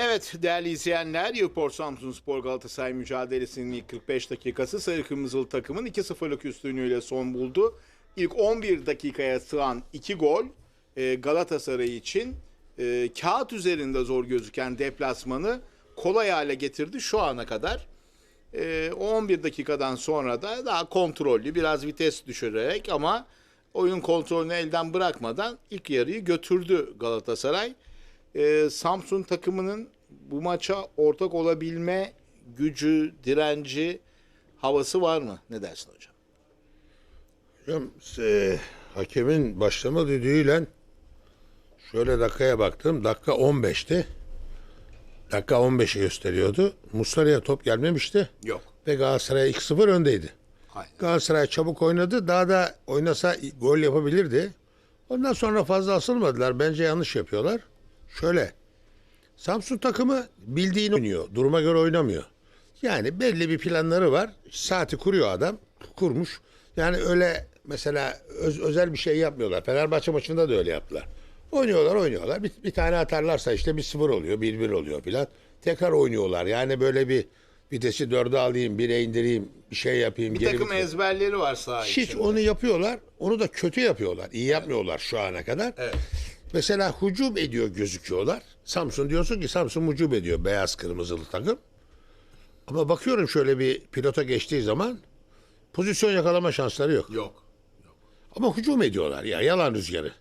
Evet değerli izleyenler Yılport Samsun Spor Galatasaray mücadelesinin ilk 45 dakikası Sarı Kırmızılı takımın 2-0'lık üstünlüğüyle son buldu. İlk 11 dakikaya sığan 2 gol e, Galatasaray için e, kağıt üzerinde zor gözüken deplasmanı kolay hale getirdi şu ana kadar. E, o 11 dakikadan sonra da daha kontrollü biraz vites düşürerek ama oyun kontrolünü elden bırakmadan ilk yarıyı götürdü Galatasaray. Ee, Samsun takımının bu maça ortak olabilme gücü, direnci, havası var mı? Ne dersin hocam? Hocam e, hakemin başlama düdüğüyle şöyle dakikaya baktım. Dakika 15'ti. Dakika 15'i gösteriyordu. Muslera'ya top gelmemişti. Yok. Ve Galatasaray 2-0 öndeydi. Aynen. Galatasaray çabuk oynadı. Daha da oynasa gol yapabilirdi. Ondan sonra fazla asılmadılar. Bence yanlış yapıyorlar. Şöyle. Samsun takımı bildiğini oynuyor. Duruma göre oynamıyor. Yani belli bir planları var. Saati kuruyor adam. Kurmuş. Yani öyle mesela öz- özel bir şey yapmıyorlar. Fenerbahçe maçında da öyle yaptılar. Oynuyorlar oynuyorlar. Bir, bir tane atarlarsa işte bir sıfır oluyor. Bir bir oluyor filan. Tekrar oynuyorlar. Yani böyle bir vitesi dörde alayım, bire indireyim, bir şey yapayım. Bir takım vites- ezberleri var saha hiç içinde. onu yapıyorlar. Onu da kötü yapıyorlar. İyi yapmıyorlar şu ana kadar. Evet. Mesela hücum ediyor gözüküyorlar. Samsun diyorsun ki Samsun hücum ediyor beyaz kırmızılı takım. Ama bakıyorum şöyle bir pilota geçtiği zaman pozisyon yakalama şansları yok. Yok. Ama hücum ediyorlar ya yalan rüzgarı.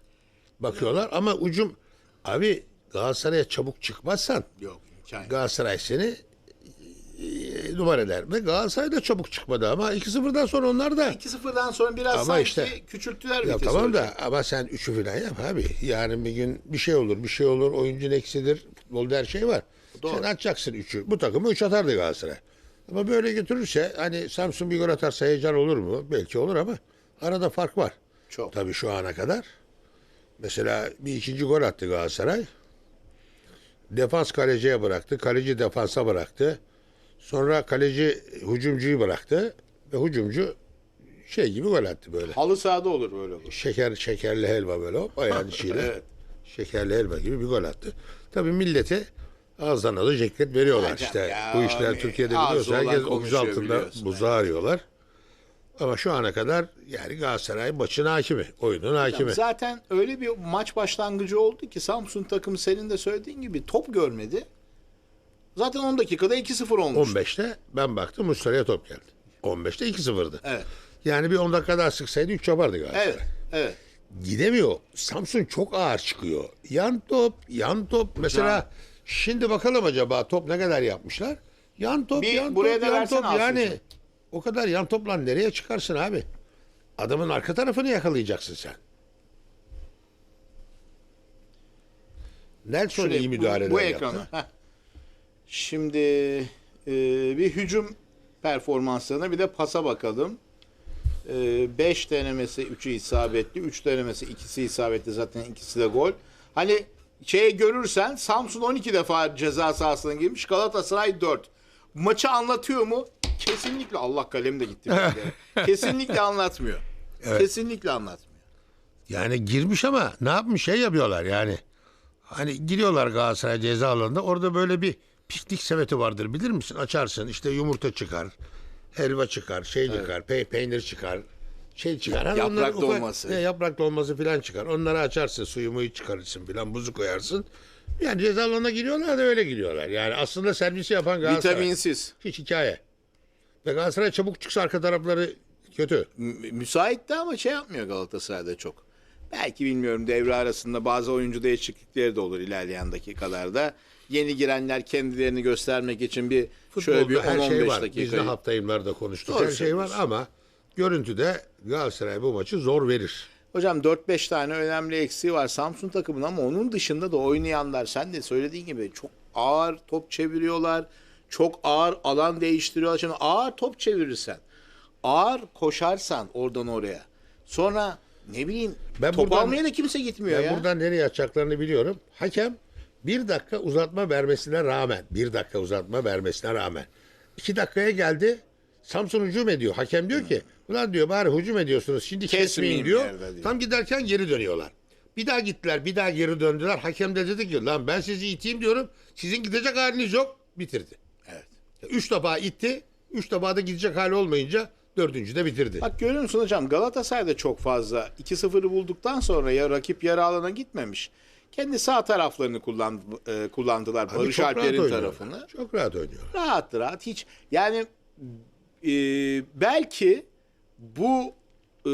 Bakıyorlar ama hücum abi Galatasaray'a çabuk çıkmazsan Yok. imkan yok. Galatasaray seni e. Ve Galatasaray da çabuk çıkmadı ama 2-0'dan sonra onlar da 2-0'dan sonra biraz Ama sanki işte- küçülttüler Ya tamam hocam. da ama sen üçü falan yap abi. Yarın bir gün bir şey olur, bir şey olur. Oyuncun eksidir. Futbolda her şey var. Doğru. Sen atacaksın üçü. Bu takımı üç atardı Galatasaray. Ama böyle götürürse hani Samsun bir gol atarsa heyecan olur mu? Belki olur ama arada fark var. Çok. Tabii şu ana kadar. Mesela bir ikinci gol attı Galatasaray. Defans kaleciye bıraktı. Kaleci defansa bıraktı. Sonra kaleci hücumcuyu bıraktı. Ve hücumcu şey gibi gol attı böyle Halı sahada olur böyle olur. şeker şekerli helva böyle hop ayağın içiyle Evet. şekerli helva gibi bir gol attı. Tabii millete ağızdan alı ceket veriyorlar Hocam işte. ya, Bu işler hani Türkiye'de olan herkes omuz altında biliyorsun. buzu arıyorlar. Ama şu ana kadar yani Galatasaray maçın hakimi, oyunun hakimi. Zaten öyle bir maç başlangıcı oldu ki Samsun takımı senin de söylediğin gibi top görmedi. Zaten 10 dakikada 2-0 olmuş. 15'te ben baktım Muslera'ya top geldi. 15'te 2-0'dı. Evet. Yani bir 10 dakika daha sıksaydı 3 yapardı Galatasaray. Evet. Evet. gidemiyor. Samsun çok ağır çıkıyor. Yan top, yan top. Mesela Can. şimdi bakalım acaba top ne kadar yapmışlar? Yan top, Bir yan buraya top, yan top. Yani Aslı'cığım. o kadar yan topla nereye çıkarsın abi? Adamın arka tarafını yakalayacaksın sen. Nelson Şuraya, iyi bu- müdahaleler bu, yaptı. ekrana. Şimdi e, bir hücum performanslarına bir de pasa bakalım. 5 denemesi 3'ü isabetli, 3 denemesi ikisi isabetli zaten ikisi de gol. Hani şeye görürsen Samsun 12 defa ceza sahasına girmiş, Galatasaray 4. Maçı anlatıyor mu? Kesinlikle Allah kalem de gitti. Kesinlikle anlatmıyor. Kesinlikle anlatmıyor. Yani girmiş ama ne yapmış şey yapıyorlar yani. Hani giriyorlar Galatasaray ceza alanında orada böyle bir piknik sepeti vardır bilir misin? Açarsın işte yumurta çıkar, helva çıkar, şey çıkar, pe- peynir çıkar, şey çıkar. Hani Yaprak onları ufak- dolması. E, yaprak dolması falan çıkar. Onları açarsın suyumu çıkarırsın falan buzu koyarsın. Yani ceza alanına giriyorlar da öyle giriyorlar. Yani aslında servisi yapan Galatasaray. Vitaminsiz. Hiç hikaye. Ve Galatasaray çabuk çıksa arka tarafları kötü. Mü- müsaitti ama şey yapmıyor Galatasaray'da çok. Belki bilmiyorum devre arasında bazı oyuncu değişiklikleri de olur ilerleyen dakikalarda. Yeni girenler kendilerini göstermek için bir şöyle bir Futbolda her 10-15 şey var. Biz de hafta yayınlarda konuştuk. Doğru her şey var söylüyorsun. ama görüntüde Galatasaray bu maçı zor verir. Hocam 4-5 tane önemli eksiği var Samsun takımının ama onun dışında da oynayanlar sen de söylediğin gibi çok ağır top çeviriyorlar. Çok ağır alan değiştiriyorlar. Şimdi ağır top çevirirsen, ağır koşarsan oradan oraya. Sonra ne bileyim Ben top buradan- almaya da kimse gitmiyor Ben ya. buradan nereye atacaklarını biliyorum. Hakem bir dakika uzatma vermesine rağmen, bir dakika uzatma vermesine rağmen iki dakikaya geldi. Samsun hücum ediyor. Hakem diyor ki ulan diyor bari hücum ediyorsunuz şimdi Kesmeyin kesmeyin diyor. diyor. Tam giderken geri dönüyorlar. Bir daha gittiler, bir daha geri döndüler. Hakem de dedi ki lan ben sizi iteyim diyorum. Sizin gidecek haliniz yok. Bitirdi. Evet. Üç defa itti. Üç defa da gidecek hali olmayınca dördüncü de bitirdi. Bak görüyor musun hocam Galatasaray da çok fazla 2-0'ı bulduktan sonra ya rakip yarı alana gitmemiş. Kendi sağ taraflarını kullandı, e, kullandılar Abi Barış çok rahat Alper'in oynuyorlar. tarafını. Çok rahat oynuyor. Rahat rahat hiç yani e, belki bu e,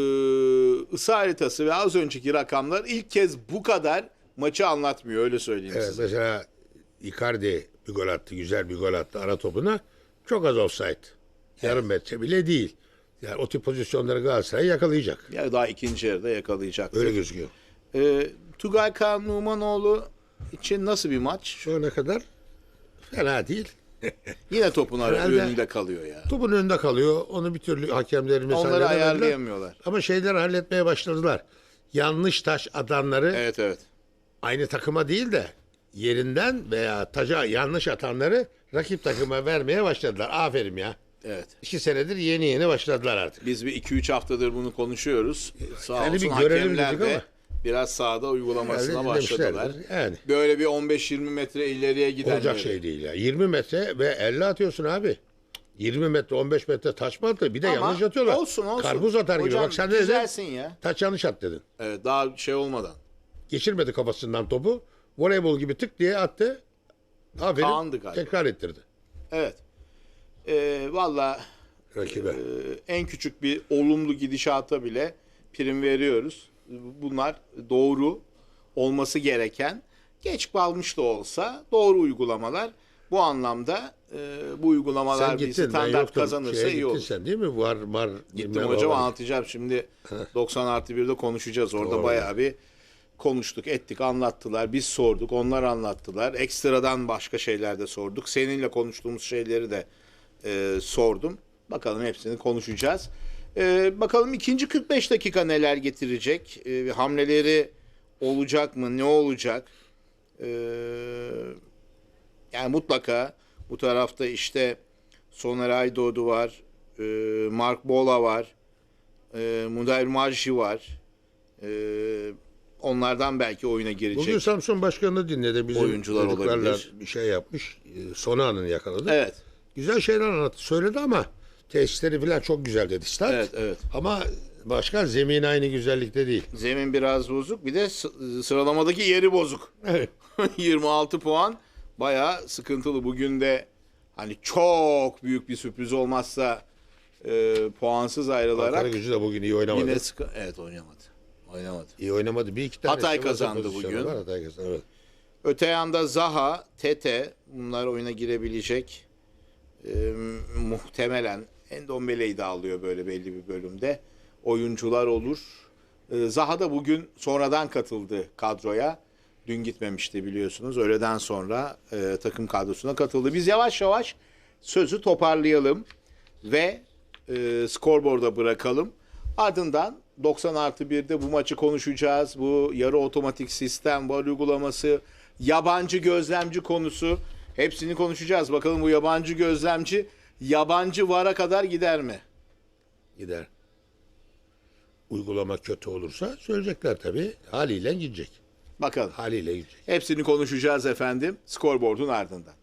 ısı haritası ve az önceki rakamlar ilk kez bu kadar maçı anlatmıyor öyle söyleyeyim Evet, size. mesela Icardi bir gol attı. Güzel bir gol attı ara topuna. Çok az offside. Yarım metre bile değil. Yani o tip pozisyonları Galatasaray yakalayacak. Ya daha ikinci yarıda yakalayacak. Öyle gözüküyor. E, Tugay Kaan Numanoğlu için nasıl bir maç? Şu ana kadar fena değil. Yine topun Herhalde- önünde kalıyor ya. Topun önünde kalıyor. Onu bir türlü hakemlerimiz Onları ayarlayamıyorlar. Ama şeyleri halletmeye başladılar. Yanlış taş atanları Evet evet. aynı takıma değil de yerinden veya taca yanlış atanları rakip takıma vermeye başladılar. Aferin ya. Evet. İki senedir yeni yeni başladılar artık. Biz bir 2-3 haftadır bunu konuşuyoruz. Sağ Yani olsun bir görelim hakemler dedik de ama. biraz sahada uygulamasına Herhalde başladılar. Yani. Böyle bir 15-20 metre ileriye gidenleri. Olacak şey değil ya. 20 metre ve 50 atıyorsun abi. 20 metre 15 metre taş mı attı? Bir de Ama yanlış atıyorlar. Olsun olsun. Karpuz atar gibi. Hocam, Bak sen ne dedin? güzelsin ya. Taç yanlış at dedin. Evet daha şey olmadan. Geçirmedi kafasından topu. Voleybol gibi tık diye attı. Aferin. Kaan'dı galiba. Tekrar ettirdi. Evet. Ee, Valla Rakibe. e, en küçük bir olumlu gidişata bile prim veriyoruz. Bunlar doğru olması gereken geç kalmış da olsa doğru uygulamalar. Bu anlamda e, bu uygulamalar sen bir gittin. Ben standart yoktum. kazanırsa iyi olur. sen değil mi? Var var. Gittim hocam var. anlatacağım şimdi 90 artı 1'de konuşacağız. Orada Doğru. bayağı bir konuştuk, ettik, anlattılar. Biz sorduk, onlar anlattılar. Ekstradan başka şeyler de sorduk. Seninle konuştuğumuz şeyleri de e, sordum. Bakalım hepsini konuşacağız. E, bakalım ikinci 45 dakika neler getirecek? E, hamleleri olacak mı? Ne olacak? E, yani mutlaka bu tarafta işte Soner Aydoğdu var, e, Mark Bola var, e, Mudair Marji var. E, onlardan belki oyuna girecek. Bugün Samsun Başkanı'nı dinledi. Bizim Oyuncular olabilir. bir şey yapmış. Ee, Sona'nın yakaladı. Evet, Güzel şeyler anlattı. Söyledi ama tesisleri falan çok güzel dedi. Start. evet, evet. Ama başkan zemin aynı güzellikte değil. Zemin biraz bozuk. Bir de sı- sıralamadaki yeri bozuk. Evet. 26 puan bayağı sıkıntılı. Bugün de hani çok büyük bir sürpriz olmazsa e, puansız ayrılarak Ankara gücü de bugün iyi oynamadı. yine sıkı... Evet oynamadı. Oynamadı. İyi oynamadı. Bir iki tane Hatay kazandı bugün. Var. Hatay kazandı. Evet. Öte yanda Zaha, Tete bunlar oyuna girebilecek. Ee, muhtemelen Endombele'yi de alıyor böyle belli bir bölümde. Oyuncular olur. Ee, Zaha da bugün sonradan katıldı kadroya. Dün gitmemişti biliyorsunuz. Öğleden sonra e, takım kadrosuna katıldı. Biz yavaş yavaş sözü toparlayalım ve e, skorboarda bırakalım. Ardından 90 artı 1'de bu maçı konuşacağız. Bu yarı otomatik sistem, var uygulaması, yabancı gözlemci konusu. Hepsini konuşacağız. Bakalım bu yabancı gözlemci yabancı vara kadar gider mi? Gider. Uygulama kötü olursa söyleyecekler tabii. Haliyle gidecek. Bakalım. Haliyle gidecek. Hepsini konuşacağız efendim. Skorboard'un ardından.